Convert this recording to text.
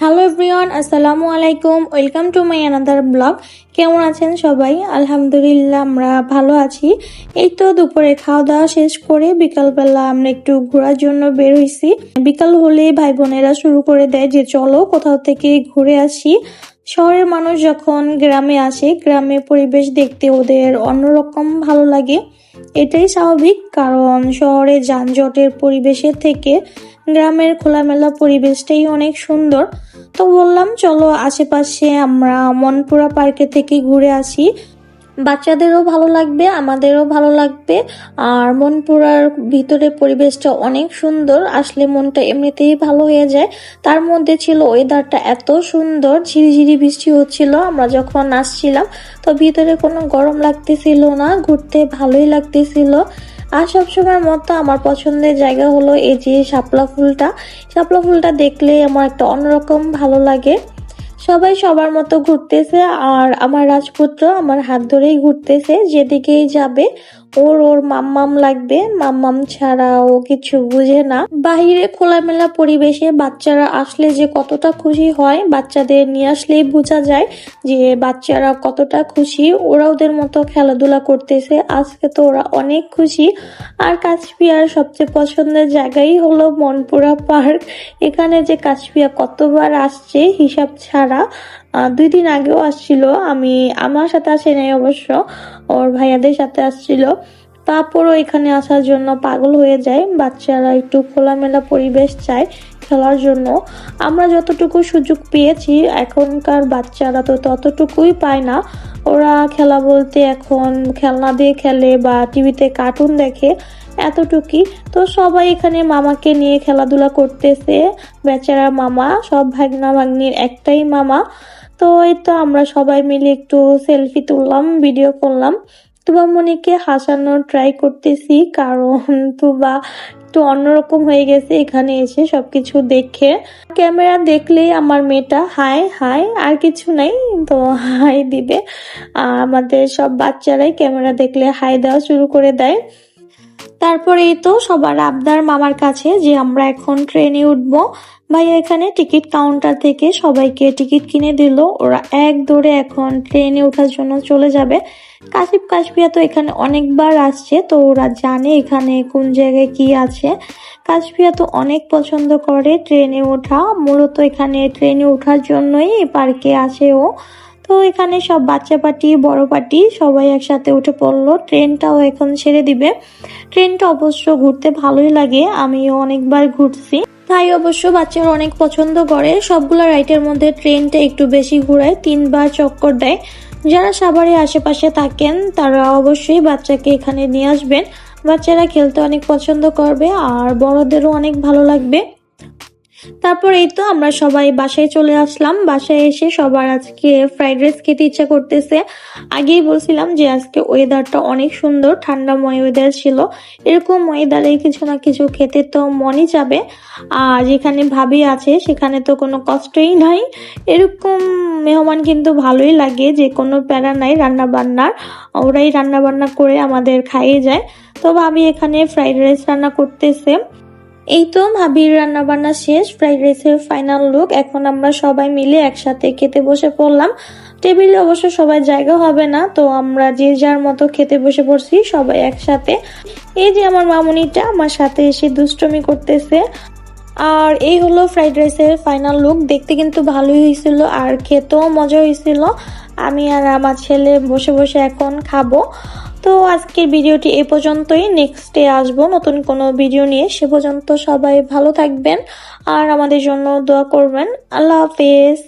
Hello everyone, আসসালামু আলাইকুম। Welcome to my another blog. কেমন আছেন সবাই? আলহামদুলিল্লাহ, আমরা ভালো আছি। এই তো দুপুরে খাওয়া দাওয়া শেষ করে বিকালবেলা আমরা একটু ঘোরার জন্য বের হয়েছি বিকাল হলে ভাই বোনেরা শুরু করে দেয় যে, চলো কোথাও থেকে ঘুরে আসি। শহরের মানুষ যখন গ্রামে আসে গ্রামে পরিবেশ দেখতে ওদের অন্যরকম ভালো লাগে। এটাই স্বাভাবিক, কারণ শহরে যানজটের পরিবেশের থেকে গ্রামের খোলামেলা পরিবেশটাই অনেক সুন্দর। তো বললাম, চলো আশেপাশে আমরা মনপুরা পার্কে থেকে ঘুরে আসি। বাচ্চাদেরও ভালো লাগবে, আমাদেরও ভালো লাগবে। আর মনপুরার ভিতরে পরিবেশটা অনেক সুন্দর, আসলে মনটা এমনিতেই ভালো হয়ে যায়। তার মধ্যে ছিল ওয়েদারটা এত সুন্দর, ঝিরিঝিরি বৃষ্টি হচ্ছিল, আমরা যখন আসছিলাম, তো ভিতরে কোনো গরম লাগতেছিল না, ঘুরতে ভালোই লাগতেছিল। আর সবসময়ের মতো আমার পছন্দের জায়গা হলো এই যে শাপলা ফুলটা। শাপলা ফুলটা দেখলে আমার একটা অন্যরকম ভালো লাগে। সবাই সবার মতো ঘুরতেছে আর আমার রাজপুত্র আমার হাত ধরেই ঘুরতেছে, যেদিকেই যাবে ওর ওর মাম্মাম লাগবে। মাম্মাম ছাড়া ও কিছু বুঝে না। বাহিরে খোলামেলা পরিবেশে বাচ্চারা আসলে যে কতটা খুশি হয়, বাচ্চাদের নিয়ে আসলেই বোঝা যায় যে বাচ্চারা কতটা খুশি। ওরা ওদের মতো খেলাধুলা করতেছে। আজকে তো ওরা অনেক খুশি। আর কাশপিয়ার সবচেয়ে পছন্দের জায়গাই হলো মনপুরা পার্ক। এখানে যে কাশপিয়া কতবার আসছে হিসাব ছাড়া দুই দিন আগেও আসছিল। আমি, আমার সাথে আসে নাই অবশ্য, ওর ভাইয়াদের সাথে আসছিল। তারপরও এখানে আসার জন্য পাগল হয়ে যায়। বাচ্চারা একটু খোলামেলা পরিবেশ চায় খেলার জন্য। আমরা যতটুকু সুযোগ পেয়েছি, এখনকার বাচ্চারা তো ততটুকুই পায় না। ওরা খেলা বলতে এখন খেলনা দিয়ে খেলে বা টিভিতে কার্টুন দেখে এতটুকুই। তো সবাই এখানে মামাকে নিয়ে খেলাধুলা করতেছে। বেচারা মামা, সব ভাগনা ভাগ্নির একটাই মামা। তো এই তো আমরা সবাই মিলে একটু সেলফি তুললাম ভিডিও করলাম। তুবা মনিকে হাসানোর ট্রাই করতেছি, কারণ তুবা একটু অন্যরকম হয়ে গেছে এখানে এসে সবকিছু দেখে। ক্যামেরা দেখলেই আমার মেয়েটা, হাই হাই, আর কিছু নাই, তো হাই দিবে। আমাদের সব বাচ্চারাই ক্যামেরা দেখলে হাই দেওয়া শুরু করে দেয়। তারপরেই তো সবার আবদার মামার কাছে যে আমরা এখন ট্রেনে উঠবো। ভাইয়া এখানে টিকিট কাউন্টার থেকে সবাইকে টিকিট কিনে দিল। ওরা এক দৌড়ে এখন ট্রেনে ওঠার জন্য চলে যাবে। কাশিপ কাশপিয়া তো এখানে অনেকবার আসছে, তো ওরা জানে এখানে কোন জায়গায় কি আছে। কাশপিয়া তো অনেক পছন্দ করে ট্রেনে ওঠা। মূলত এখানে ট্রেনে ওঠার জন্যই এই পার্কে আসে ও। তো এখানে সব বাচ্চা পার্টি, বড় পার্টি, সবাই একসাথে উঠে পড়ল। ট্রেনটাও এখন ছেড়ে দিবে। ট্রেনটা অবশ্য ঘুরতে ভালোই লাগে, আমিও অনেকবার ঘুরছি। তাই অবশ্য বাচ্চারা অনেক পছন্দ করে। সবগুলো রাইডের মধ্যে ট্রেনটা একটু বেশি ঘুরায়, তিনবার চক্কর দেয়। যারা সাভারে আশেপাশে থাকেন, তারা অবশ্যই বাচ্চাকে এখানে নিয়ে আসবেন। বাচ্চারা খেলতে অনেক পছন্দ করবে, আর বড়দেরও অনেক ভালো লাগবে। তারপর এই তো আমরা সবাই বাসায় চলে আসলাম। বাসায় এসে সবার আজকে ফ্রাইড রাইস খেতে ইচ্ছা করতেছে। আগেই বলছিলাম যে আজকে ওয়েদারটা অনেক সুন্দর, ঠান্ডাময় ওয়েদার ছিল। এরকম ওয়েদারে কিছু না কিছু খেতে তো মনই যাবে আর যেখানে ভাবি আছে, সেখানে তো কোনো কষ্টই নাই। এরকম মেহমান কিন্তু ভালোই লাগে, যে কোনো প্যারা নাই রান্না বান্নার ওরাই রান্না বান্না করে আমাদের খাইয়ে যায়। তো ভাবি এখানে ফ্রাইড রাইস রান্না করতেছে। এই তো ভাবির রান্না বান্না শেষ ফ্রাইড রাইসের ফাইনাল লুক এখন আমরা সবাই মিলে একসাথে খেতে বসে পড়লাম। টেবিলে অবশ্য সবাই জায়গা হবে না, তো আমরা যে যার মতো খেতে বসে পড়ছি সবাই একসাথে। এই যে আমার মামুনিটা আমার সাথে এসে দুষ্টমি করতেছে। আর এই হলো ফ্রাইড রাইসের ফাইনাল লুক দেখতে কিন্তু ভালোই হয়েছিল আর খেতেও মজা হয়েছিল। আমি আর আমার ছেলে বসে বসে এখন খাব। তো আজকের ভিডিওটি এ পর্যন্তই। নেক্সট ডে আসব নতুন কোনো ভিডিও নিয়ে। সে পর্যন্ত সবাই ভালো থাকবেন আর আমাদের জন্য দোয়া করবেন। আল্লাহ হাফেজ।